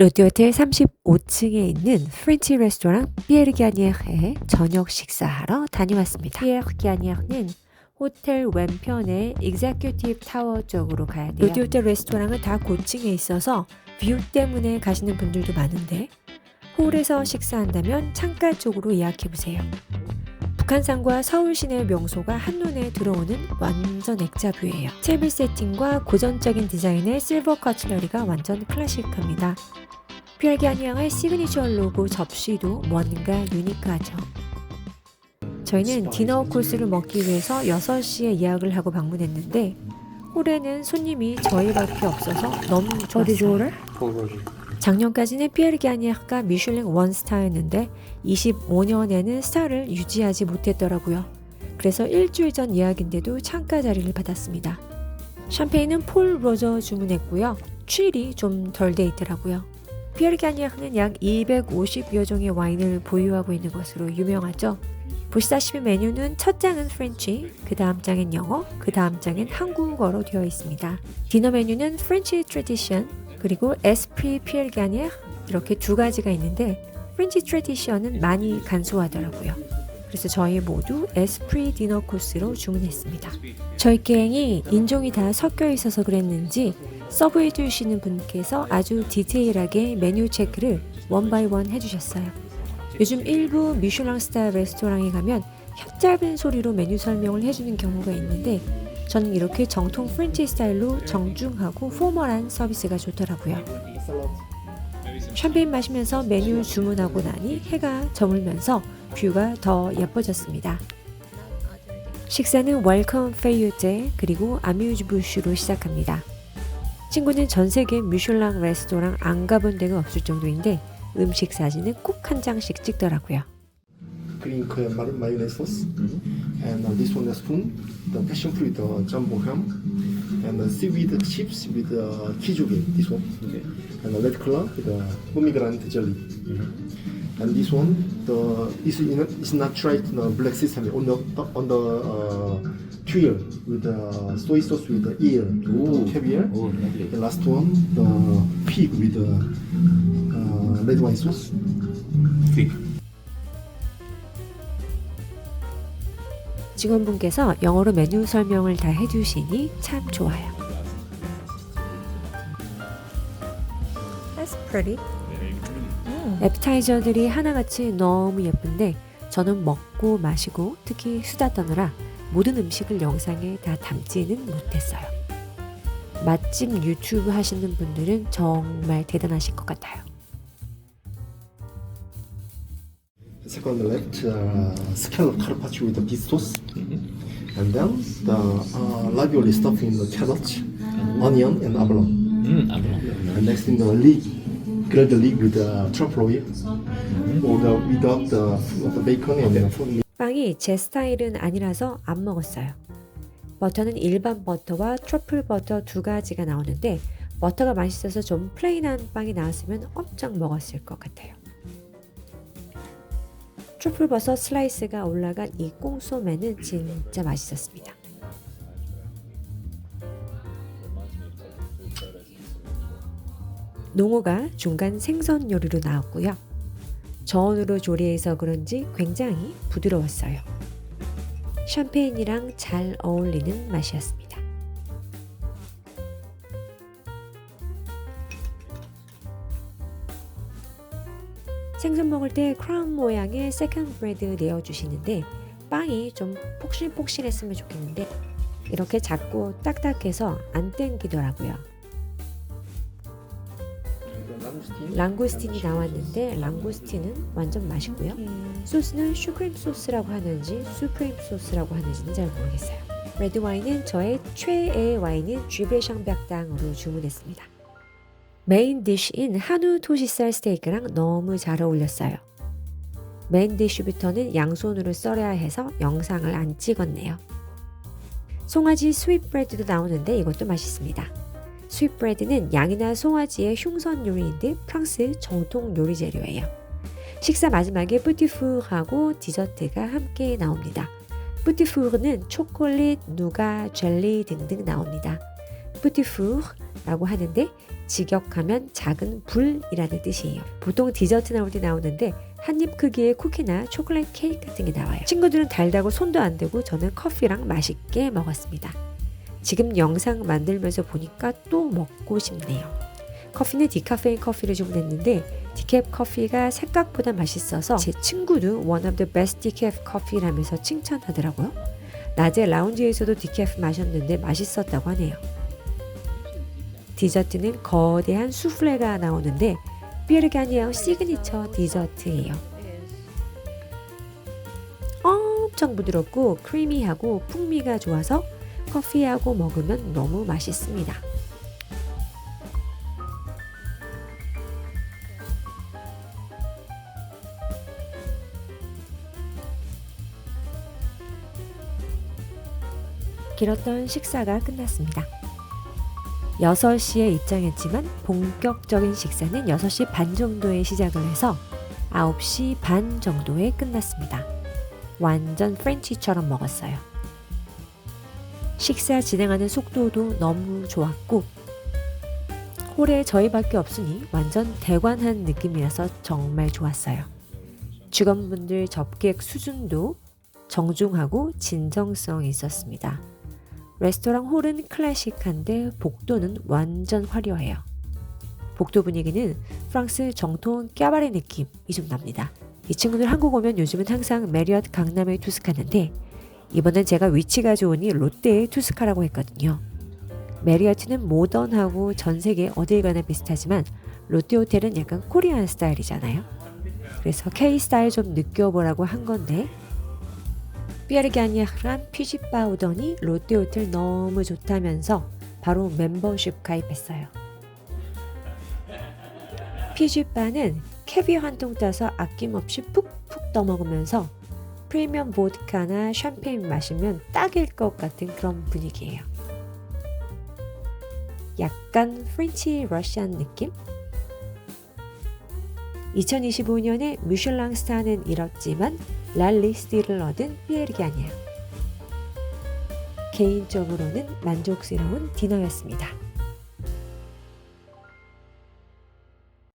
로드호텔 35층에 있는 프렌치 레스토랑 피에르 기아니에르에 저녁 식사하러 다녀왔습니다. 피에르 기아니에르는 호텔 왼편의 익자큐티브 타워 쪽으로 가야 돼요. 로드호텔 레스토랑은 다 고층에 있어서 뷰 때문에 가시는 분들도 많은데 홀에서 식사한다면 창가 쪽으로 예약해보세요. 북한산과 서울 시내 명소가 한눈에 들어오는 완전 액자뷰예요. 테이블 세팅과 고전적인 디자인의 실버 커틀러리가 완전 클래식합니다. 퓨알기아니앙의 시그니처 로고 접시도 뭔가 유니크하죠. 저희는 디너 코스를 먹기 위해서 6시에 예약을 하고 방문했는데 홀에는 손님이 저희밖에 없어서 너무 좋았어요. 작년까지는 피에르기아니아가 미슐랭 원스타였는데 25년에는 스타를 유지하지 못했더라고요. 그래서 일주일 전 예약인데도 창가 자리를 받았습니다. 샴페인은 폴 로저 주문했고요. 취일이 좀 덜 돼 있더라고요. 피에르기아니아는 약 250여 종의 와인을 보유하고 있는 것으로 유명하죠. 보시다시피 메뉴는 첫 장은 프렌치, 그 다음 장은 영어, 그 다음 장은 한국어로 되어 있습니다. 디너 메뉴는 프렌치 트레디션, 그리고 에스프리 피엘가니에 이렇게 두 가지가 있는데 프렌치 트레디션은 많이 간소하더라고요. 그래서 저희 모두 에스프리 디너 코스로 주문했습니다. 저희 갱이 인종이 다 섞여 있어서 그랬는지 서브해 주시는 분께서 아주 디테일하게 메뉴 체크를 원바이 원 해주셨어요. 요즘 일부 미슐랑 스타 레스토랑에 가면 혀짧은 소리로 메뉴 설명을 해주는 경우가 있는데 저는 이렇게 정통 프렌치 스타일로 정중하고 포멀한 서비스가 좋더라고요. 샴페인 마시면서 메뉴 주문하고 나니 해가 저물면서 뷰가 더 예뻐졌습니다. 식사는 웰컴 페이유제 그리고 아뮤즈 부슈로 시작합니다. 친구는 전 세계 미슐랑 레스토랑 안 가본 데가 없을 정도인데 음식 사진은 꼭 한 장씩 찍더라고요. green mar- mayonnaise sauce, and uh, this one is spoon, the passion fruit uh, jumbo ham, and the seaweed chips with uh, kijugi, this one, and the red color with the pomegranate jelly. And this one, the is in is not tried the black sesame on the on the uh, tuile with the soy sauce with the ear, Ooh. caviar. Oh, lovely. The last one, the pig with the uh, red wine sauce. Fig. 직원분께서 영어로 메뉴 설명을 다 해주시니 참 좋아요. That's pretty. 애프타이저들이 하나같이 너무 예쁜데 저는 먹고 마시고 특히 수다 떠느라 모든 음식을 영상에 다 담지는 못했어요. 맛집 유튜브 하시는 분들은 정말 대단하실 것 같아요. Second on the left, uh, scallop carpaccio with the beef sauce. And then the uh, ravioli stuffed in the carrot, onion, and abalone. Mm, 아블라. And next in the leek, grilled leek with the truffle oil. Or the, without the, the bacon and the fruit. 빵이 제 스타일은 아니라서 안 먹었어요. 버터는 일반 버터와 트러플 버터 두 가지가 나오는데 버터가 맛있어서 좀 플레인한 빵이 나왔으면 엄청 먹었을 것 같아요. 트러플 버섯 슬라이스가 올라간 이 꽁소매는 진짜 맛있었습니다. 농어가 중간 생선 요리로 나왔고요. 저온으로 조리해서 그런지 굉장히 부드러웠어요. 샴페인이랑 잘 어울리는 맛이었습니다. 생선 먹을 때 크라운 모양의 세컨 브레드 내어주시는데 빵이 좀 폭실폭실했으면 좋겠는데 이렇게 작고 딱딱해서 안 땡기더라고요. 랑고스틴이 나왔는데 랑고스틴은 완전 맛있고요. 소스는 슈크림 소스라고 하는지 수프림 소스라고 하는지는 잘 모르겠어요. 레드 와인은 저의 최애 와인인 쥐브레샹백당으로 주문했습니다. 메인 디쉬인 한우 토시살 스테이크랑 너무 잘 어울렸어요. 메인 디쉬부터는 양손으로 썰어야 해서 영상을 안 찍었네요. 송아지 스윗 브레드도 나오는데 이것도 맛있습니다. 스윗브레드는 양이나 송아지의 흉선 요리인데 프랑스 정통 요리 재료예요. 식사 마지막에 뿌티푸르하고 디저트가 함께 나옵니다. 뿌티푸르는 초콜릿, 누가, 젤리 등등 나옵니다. 뿌티푸르라고 하는데 직역하면 작은 불이라는 뜻이에요. 보통 디저트 나올 때 나오는데 한입 크기의 쿠키나 초콜릿 케이크 같은 게 나와요. 친구들은 달다고 손도 안 대고 저는 커피랑 맛있게 먹었습니다. 지금 영상 만들면서 보니까 또 먹고 싶네요. 커피는 디카페인 커피를 주문했는데 디캡 커피가 생각보다 맛있어서 제 친구도 one of the best decaf 커피라면서 칭찬하더라고요. 낮에 라운지에서도 디캡 마셨는데 맛있었다고 하네요. 디저트는 거대한 수플레가 나오는데 삐르가니아 시그니처 디저트예요. 엄청 부드럽고 크리미하고 풍미가 좋아서 커피하고 먹으면 너무 맛있습니다. 길었던 식사가 끝났습니다. 6시에 입장했지만 본격적인 식사는 6시 반 정도에 시작을 해서 9시 반 정도에 끝났습니다. 완전 프렌치처럼 먹었어요. 식사 진행하는 속도도 너무 좋았고 홀에 저희밖에 없으니 완전 대관한 느낌이라서 정말 좋았어요. 직원분들 접객 수준도 정중하고 진정성이 있었습니다. 레스토랑 홀은 클래식한데 복도는 완전 화려해요. 복도 분위기는 프랑스 정통 까바레 느낌이 좀 납니다. 이 친구들 한국 오면 요즘은 항상 메리엇 강남에 투숙하는데 이번엔 제가 위치가 좋으니 롯데에 투숙하라고 했거든요. 메리어트는 모던하고 전 세계 어딜 가나 비슷하지만 롯데 호텔은 약간 코리안 스타일이잖아요. 그래서 K 스타일 좀 느껴보라고 한 건데 삐아르기아니아랑 피지바 오더니 롯데 호텔 너무 좋다면서 바로 멤버십 가입했어요. 피지바는 캐비어 한 통 따서 아낌없이 푹푹 떠먹으면서 프리미엄 보드카나 샴페인 마시면 딱일 것 같은 그런 분위기예요. 약간 프렌치 러시안 느낌? 2025년에 뮤슐랑 스타는 잃었지만 랄리스티를 얻은 피에르기 아니야. 개인적으로는 만족스러운 디너였습니다.